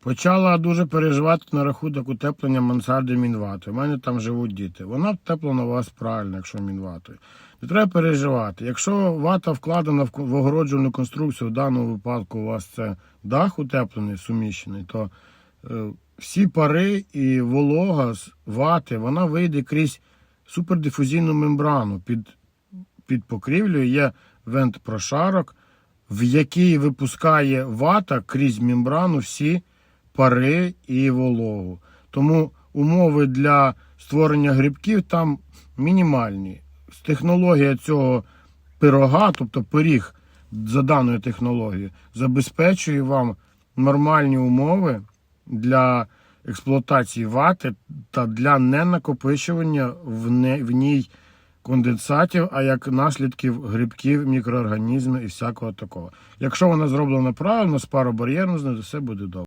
Почала дуже переживати на рахунок утеплення мансарди мінватою. У мене там живуть діти. Вона втеплена у вас правильно, якщо мінватою. Не треба переживати. Якщо вата вкладена в огороджувальну конструкцію, в даному випадку у вас це дах утеплений, суміщений, то е, всі пари і волога з вати, вона вийде крізь супердифузійну мембрану. Під, під покрівлею є вент-прошарок, в який випускає вата крізь мембрану всі пари і вологу. Тому умови для створення грибків там мінімальні. Технологія цього пирога, тобто пиріг за даною технологією, забезпечує вам нормальні умови для експлуатації вати та для ненакопичування в, не, в ній конденсатів, а як наслідків грибків, мікроорганізмів і всякого такого. Якщо вона зроблена правильно, з паробар'єрно, все буде добре.